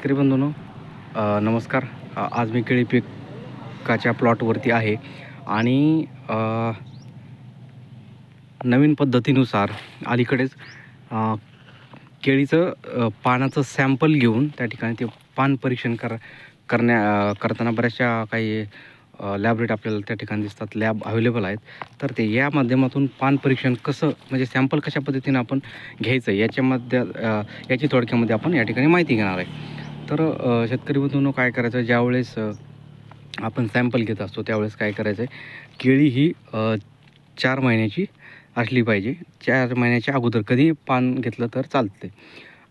शेतकरी बंधूनो नमस्कार. आज मी केळी पिकाच्या प्लॉटवरती आहे आणि नवीन पद्धतीनुसार अलीकडेच केळीचं पानाचं सॅम्पल घेऊन त्या ठिकाणी ते पान परीक्षण कर करण्या करताना बऱ्याचशा काही लॅबरेट आपल्याला त्या ठिकाणी दिसतात. लॅब अवेलेबल आहेत. तर ते या माध्यमातून पान परीक्षण कसं म्हणजे सॅम्पल कशा पद्धतीनं आपण घ्यायचं याच्यामध्ये याची थोडक्यामध्ये आपण या ठिकाणी माहिती घेणार आहे. तर शेतकरी बंधूंनो काय करायचं ज्यावेळेस आपण सॅम्पल घेत असतो त्यावेळेस काय करायचं आहे केळी ही चार महिन्याची असली पाहिजे. चार महिन्याच्या अगोदर कधी पान घेतलं तर चालते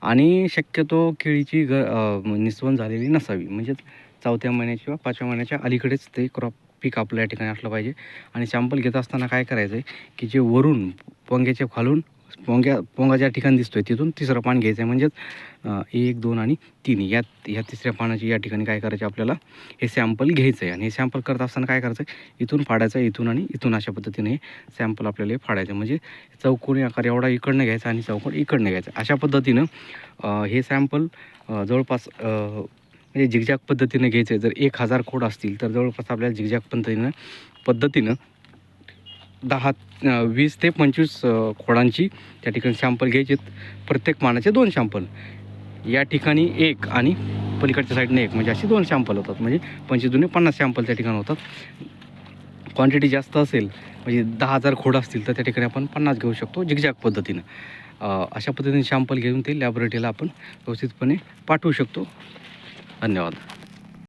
आणि शक्यतो केळीची ग निसवण निस्वन झालेली नसावी. म्हणजेच चौथ्या महिन्याच्या किंवा पाचव्या महिन्याच्या अलीकडेच ते क्रॉप पीक आपल्या या ठिकाणी असलं पाहिजे. आणि सॅम्पल घेत असताना काय करायचं आहे की जे वरून पोंग्याच्या खालून पोंग्या पोंगा ज्या ठिकाणी दिसतोय तिथून तिसरं पान घ्यायचं आहे म्हणजेच एक दोन आणि तीन. या तिसऱ्या पानाची या ठिकाणी काय करायचे आपल्याला? हे सॅम्पल घ्यायचं आहे आणि हे सॅम्पल करत असताना काय करायचं आहे इथून फाडायचं इथून आणि इथून अशा पद्धतीने हे सॅम्पल आपल्याला हे फाडायचं म्हणजे चौकोनी आकार एवढा इकडनं घ्यायचा आणि चौकोन इकडनं घ्यायचा. अशा पद्धतीनं हे सॅम्पल जवळपास म्हणजे झिगझॅग पद्धतीनं घ्यायचं आहे जर एक हजार कोड असतील तर जवळपास आपल्याला झिगझॅग पद्धतीनं पद्धतीनं दहा वीस ते पंचवीस खोडांची त्या ठिकाणी सॅम्पल घ्यायचे प्रत्येक मानाचे दोन सॅम्पल या ठिकाणी एक आणि पलीकडच्या साईडने एक. म्हणजे असे दोन सॅम्पल होतात. म्हणजे पंचवीस जुने पन्नास सॅम्पल त्या ठिकाणी होतात. क्वांटिटी जास्त असेल म्हणजे दहा हजार खोड असतील तर त्या ठिकाणी आपण पन्नास घेऊ शकतो झिगझॅग पद्धतीनं. अशा पद्धतीने सॅम्पल घेऊन ते लॅबोरेटरीला आपण व्यवस्थितपणे पाठवू शकतो. धन्यवाद.